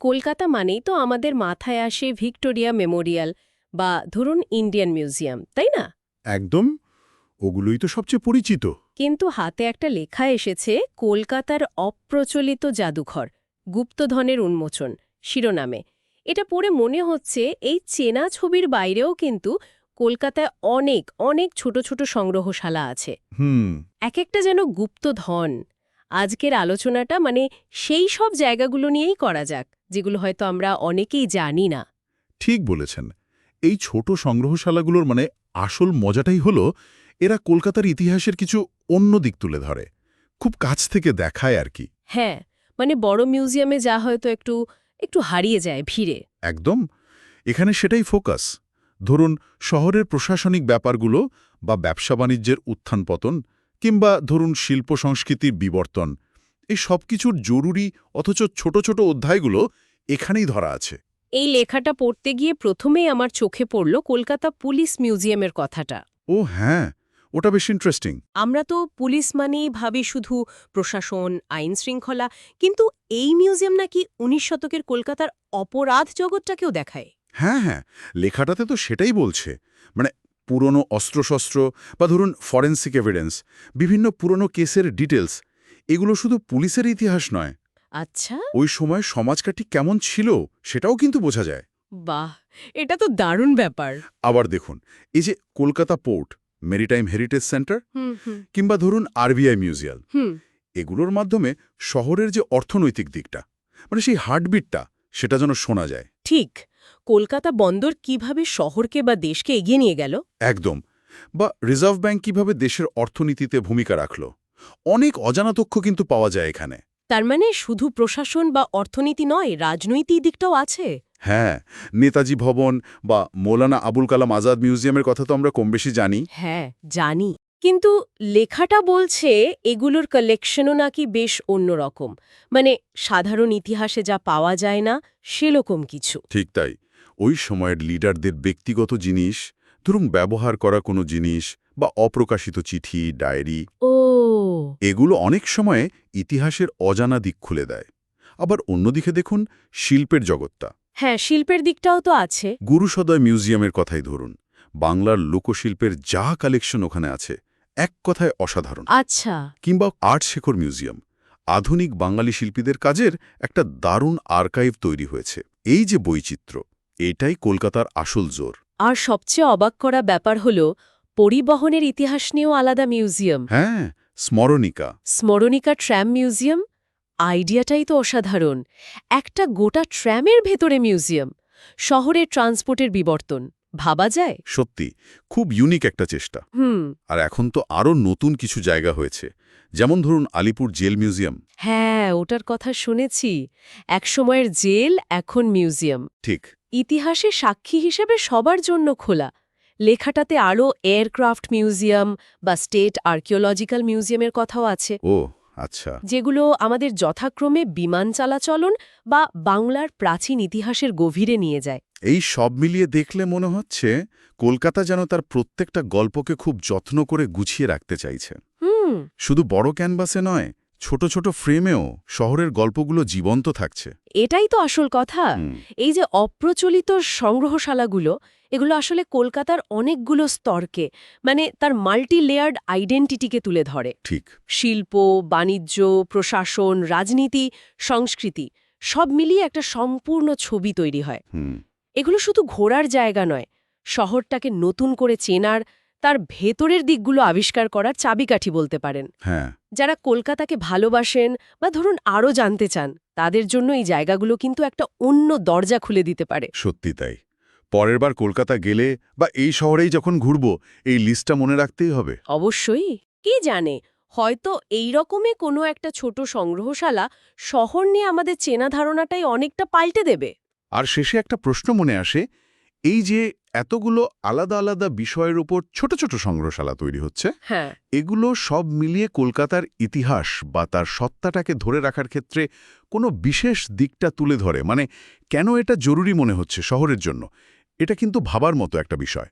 কলকাতা মানেই তো আমাদের মাথায় আসে ভিক্টোরিয়া মেমোরিয়াল বা ধরুন ইন্ডিয়ান মিউজিয়াম তাই না? একদম। ওগুলোই তো সবচেয়ে পরিচিত। কিন্তু হাতে একটা লেখা এসেছে কলকাতার অপ্রচলিত জাদুঘর গুপ্তধনের উন্মোচন শিরোনামে। এটা পড়ে মনে হচ্ছে এই চেনা ছবির বাইরেও কিন্তু কলকাতায় অনেক অনেক ছোট ছোট সংগ্রহশালা আছে। হুম। এক একটা যেন গুপ্তধন। আজকের আলোচনাটা মানে সেই সব জায়গাগুলো নিয়েই করা যাক। যেগুলো হয়তো আমরা অনেকেই জানি না। ঠিক বলেছেন। এই ছোট সংগ্রহশালাগুলোর মানে আসল মজাটাই হলো এরা কলকাতার ইতিহাসের কিছু অন্য দিক তুলে ধরে। খুব কাছ থেকে দেখায় আর কি। হ্যাঁ মানে বড় মিউজিয়ামে যা হয়তো একটু একটু হারিয়ে যায় ভিড়ে। একদম। এখানে সেটাই ফোকাস। ধরুন শহরের প্রশাসনিক ব্যাপারগুলো বা ব্যবসা বাণিজ্যের উত্থান পতন কিংবা ধরুন শিল্প সংস্কৃতির বিবর্তন এই সব কিছুর জরুরি অথচ ছোট ছোট অধ্যায়গুলো এখানেই ধরা আছে। এই লেখাটা পড়তে গিয়ে প্রথমেই আমার চোখে পড়ল কলকাতা পুলিশ মিউজিয়ামের কথাটা। ও হ্যাঁ ওটা বেশ ইন্টারেস্টিং আমরা তো পুলিশ মানেই ভাবি শুধু প্রশাসন আইন শৃঙ্খলা কিন্তু এই মিউজিয়াম নাকি উনিশ শতকের কলকাতার অপরাধ জগৎটাকেও দেখায়। হ্যাঁ হ্যাঁ লেখাটাতে তো সেটাই বলছে। মানে পুরনো অস্ত্রশস্ত্র বা ধরুন ফরেন্সিক এভিডেন্স বিভিন্ন পুরনো কেসের ডিটেলস এগুলো শুধু পুলিশের ইতিহাস নয়। আচ্ছা। ওই সময় সমাজটা ঠিক কেমন ছিল সেটাও কিন্তু বোঝা যায়। বাহ এটা তো দারুণ ব্যাপার। আবার দেখুন এই যে Kolkata port maritime heritage centre কিংবা ধরুন আরবিআই মিউজিয়াম এগুলোর মাধ্যমে শহরের যে অর্থনৈতিক দিকটা মানে সেই হার্টবিটটা সেটা যেন শোনা যায়। ঠিক কলকাতা বন্দর কীভাবে শহরকে বা দেশকে এগিয়ে নিয়ে গেল? একদম বা রিজার্ভ ব্যাংক কীভাবে দেশের অর্থনীতিতে ভূমিকা রাখল? অনেক অজানা তথ্য কিন্তু পাওয়া যায় এখানে। তার মানে শুধু প্রশাসন বা অর্থনীতি নয় রাজনৈতিক দিকটাও আছে? হ্যাঁ নেতাজি ভবন বা মৌলানা আবুল কালাম আজাদ মিউজিয়ামের কথা তো আমরা কম বেশি জানি। হ্যাঁ জানি। কিন্তু লেখাটা বলছে এগুলোর কালেকশনও নাকি বেশ অন্যরকম। মানে সাধারণ ইতিহাসে যা পাওয়া যায় না সেরকম কিছু। ঠিক তাই। ওই সময়ের লিডারদের ব্যক্তিগত জিনিস ধরুন ব্যবহার করা কোনো জিনিস বা অপ্রকাশিত চিঠি ডায়েরি। ও এগুলো অনেক সময়ে ইতিহাসের অজানা দিক খুলে দেয়। আবার অন্যদিকে দেখুন শিল্পের জগৎটা। হ্যাঁ শিল্পের দিকটাও তো আছে। গুরুসদয় মিউজিয়ামের কথাই ধরুন। বাংলার লোকশিল্পের যা কালেকশন ওখানে আছে এক কথায় অসাধারণ। আচ্ছা। কিংবা আর্ট শেখর মিউজিয়াম। আধুনিক বাঙালি শিল্পীদের কাজের একটা দারুণ আর্কাইভ তৈরি হয়েছে। এই যে বৈচিত্র্য এটাই কলকাতার আসল জোর। আর সবচেয়ে অবাক করা ব্যাপার হল পরিবহনের ইতিহাস নিয়েও আলাদা মিউজিয়াম। হ্যাঁ স্মরণিকা। স্মরণিকা ট্র্যাম মিউজিয়াম? আইডিয়াটাই তো অসাধারণ। একটা গোটা ট্র্যামের ভেতরে মিউজিয়াম। শহরের ট্রান্সপোর্টের বিবর্তন। ভাবা যায়? সত্যি খুব ইউনিক একটা চেষ্টা। হুম। আর এখন তো আরও নতুন কিছু জায়গা হয়েছে। যেমন ধরুন আলিপুর জেল মিউজিয়াম। হ্যাঁ ওটার কথা শুনেছি। একসময়ের জেল এখন মিউজিয়াম। ঠিক। ইতিহাসে সাক্ষী হিসেবে সবার জন্য খোলা। লেখাটাতে আরও এয়ারক্রাফট মিউজিয়াম বা স্টেট আর্কিওলজিক্যাল মিউজিয়ামের কথাও আছে। ও আচ্ছা। যেগুলো আমাদের যথাক্রমে বিমান চালাচলন বা বাংলার প্রাচীন ইতিহাসের গভীরে নিয়ে যায়। এই সব মিলিয়ে দেখলে মনে হচ্ছে কলকাতা যেন তার প্রত্যেকটা গল্পকে খুব যত্ন করে গুছিয়ে রাখতে চাইছে। হুম। শুধু বড় ক্যানভাসে নয় ছোট ছোট ফ্রেমেও শহরের গল্পগুলো জীবন্ত থাকছে। এটাই তো আসল কথা। এই যে অপ্রচলিত সংগ্রহশালাগুলো এগুলো আসলে কলকাতার অনেকগুলো স্তরকে মানে তার মাল্টি লেয়ার্ড আইডেন্টিটিকে তুলে ধরে। ঠিক। শিল্প বাণিজ্য প্রশাসন রাজনীতি সংস্কৃতি সব মিলিয়ে একটা সম্পূর্ণ ছবি তৈরি হয়। এগুলো শুধু ঘোরার জায়গা নয় শহরটাকে নতুন করে চেনার তার ভেতরের দিকগুলো আবিষ্কার করার চাবিকাঠি বলতে পারেন। হ্যাঁ। যারা কলকাতাকে ভালোবাসেন বা ধরুন আরও জানতে চান তাদের জন্য এই জায়গাগুলো কিন্তু একটা অন্য দরজা খুলে দিতে পারে। সত্যি তাই। পরের বার কলকাতা গেলে বা এই শহরেই যখন ঘুরব এই লিস্টটা মনে রাখতেই হবে। অবশ্যই। কে জানে? হয়তো এই রকমই কোনো একটা ছোট সংগ্রহশালা শহর নিয়ে আমাদের চেনা ধারণাটাই অনেকটা পাল্টে দেবে। আর শেষে একটা প্রশ্ন মনে আসে এই যে এতগুলো আলাদা আলাদা বিষয়ের উপর ছোট ছোট সংগ্রহশালা তৈরি হচ্ছে হ্যাঁ। এগুলো সব মিলিয়ে কলকাতার ইতিহাস বা তার সত্তাটাকে ধরে রাখার ক্ষেত্রে কোনো বিশেষ দিকটা তুলে ধরে। মানে কেন এটা জরুরি মনে হচ্ছে শহরের জন্য? এটা কিন্তু ভাবার মতো একটা বিষয়।